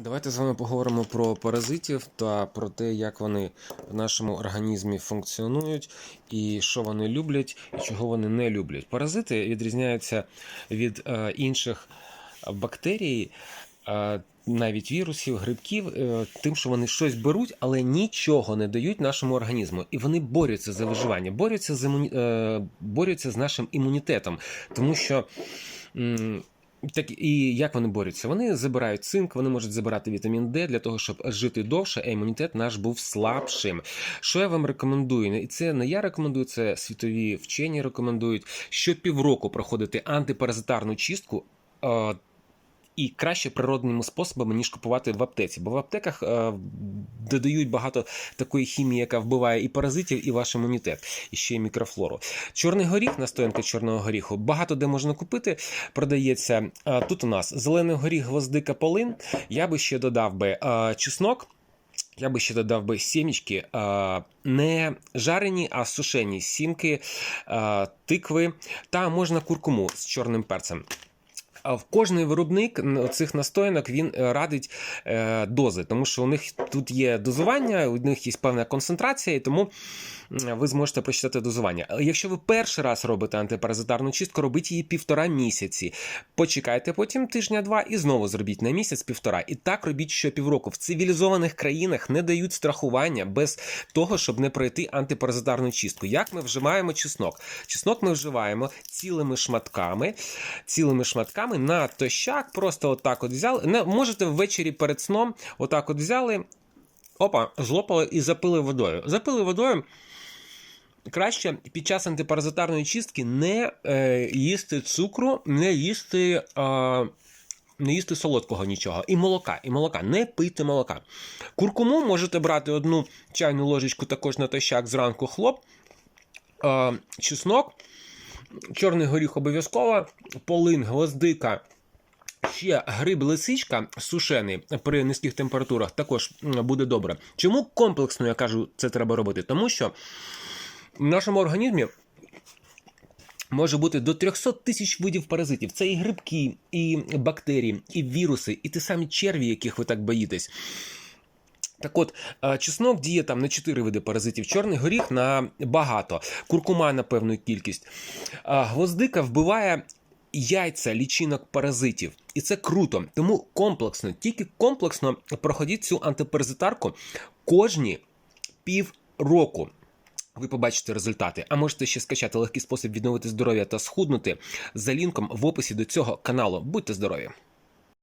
Давайте з вами поговоримо про паразитів та про те, як вони в нашому організмі функціонують, і що вони люблять, і чого вони не люблять. Паразити відрізняються від е, інших бактерій, е, навіть вірусів, грибків, е, тим, що вони щось беруть, але нічого не дають нашому організму. І вони борються за виживання, борються з, імуні... борються з нашим імунітетом, тому що. Так і як вони борються? Вони забирають цинк, вони можуть забирати вітамін Д для того, щоб жити довше, а імунітет наш був слабшим. Що я вам рекомендую? І це не я рекомендую, це світові вчені рекомендують. що півроку проходити антипаразитарну чистку. І краще природними способами, ніж купувати в аптеці. Бо в аптеках е, додають багато такої хімії, яка вбиває і паразитів, і ваш імунітет, і ще й мікрофлору. Чорний горіх, настоянка чорного горіху, багато де можна купити. Продається тут у нас зелений горіх, гвоздика, полин. Я би ще додав би чеснок. Я би ще додав би сімечки, е, не жарені, а сушені сімки, тикви та можна куркуму з чорним перцем. В кожний виробник цих настоянок він е, радить е, дози, тому що у них тут є дозування, у них є певна концентрація, і тому ви зможете прочитати дозування. Якщо ви перший раз робите антипаразитарну чистку, робіть її півтора місяці. Почекайте потім тижня-два і знову зробіть на місяць-півтора. І так робіть щопівроку. В цивілізованих країнах не дають страхування без того, щоб не пройти антипаразитарну чистку. Як ми вживаємо чеснок? Чеснок ми вживаємо цілими шматками, цілими шматками на тощак, просто отак от взяли. Не, можете ввечері перед сном отак от взяли, опа, злопали і запили водою. Запили водою. Краще під час антипаразитарної чистки не е, їсти цукру, не їсти. Е, не їсти солодкого нічого. І молока, і молока. Не пийте молока. Куркуму можете брати одну чайну ложечку також на тощак зранку хлоп. Е, чеснок, чорний горіх обов'язково, полин, гвоздика. Ще гриб лисичка сушений при низьких температурах також буде добре. Чому комплексно я кажу, це треба робити? Тому що в нашому організмі може бути до 300 тисяч видів паразитів. Це і грибки, і бактерії, і віруси, і ті самі черві, яких ви так боїтесь. Так от, е, чеснок діє там на 4 види паразитів, чорний горіх на багато, куркума на певну кількість. Гвоздика вбиває яйця лічинок паразитів. І це круто. Тому комплексно, тільки комплексно проходіть цю антипаразитарку кожні півроку. Ви побачите результати, а можете ще скачати легкий спосіб відновити здоров'я та схуднути за лінком в описі до цього каналу. Будьте здорові!